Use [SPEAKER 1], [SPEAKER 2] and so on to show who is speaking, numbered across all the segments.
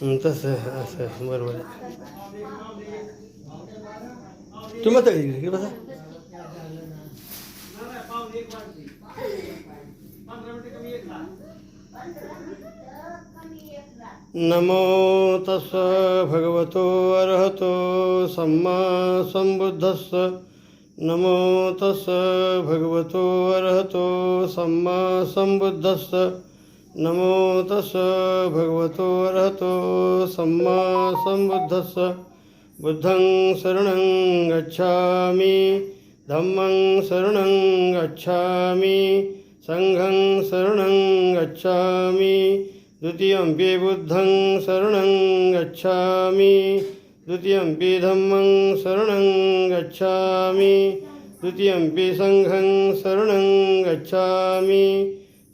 [SPEAKER 1] तसं असं बरोबर आहे तुम्ही इकडे बसा नमो तस् भगवतो अर्हतो सम्मा सम्बुद्धस्स नमो तस् भगवतो अर्हतो सम्मा सम्बुद्धस्स नमो तस् भगवतो अर्हतो सम्मा सम्बुद्धस्स बुद्धं शरणं गच्छामि धम्मं शरणं गच्छामि सङ्घं शरणं गच्छामि द्वितीयम्पि बुद्धं शरणं गच्छामि द्वितीयम्पि धम्मं शरणं गच्छामि द्वितीयम्पि सङ्घं शरणं गच्छामि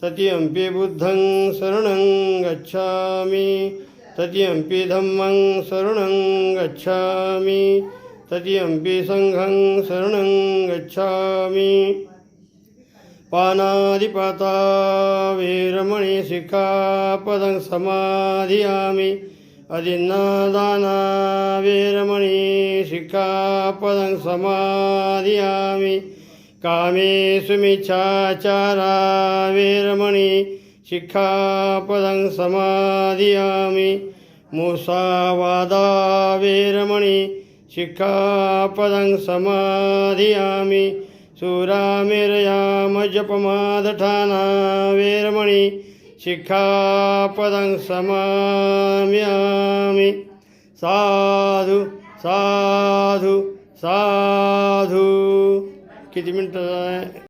[SPEAKER 1] तृतीयम्पि बुद्धं शरणं गच्छामि। तृतीयम्पि धम्मं शरणं गच्छामि। तृतीयम्पि सङ्घं शरणं गच्छामि। पानादिपाता वीरमणि शिखापदं समाधियामि। अदिन्नादाना वीरमणि शिखापदं समाधियामि। कामेषु मिच्छाचारा वीरमणि शिखापदं समाधियामि। मुसावादा वीरमणि शिखापदं समाधियामि। सुरामिरयामजपमादठाना वीरमणि शिखापदं समाम्यामि। साधु साधु साधु किती मिनटं? आहे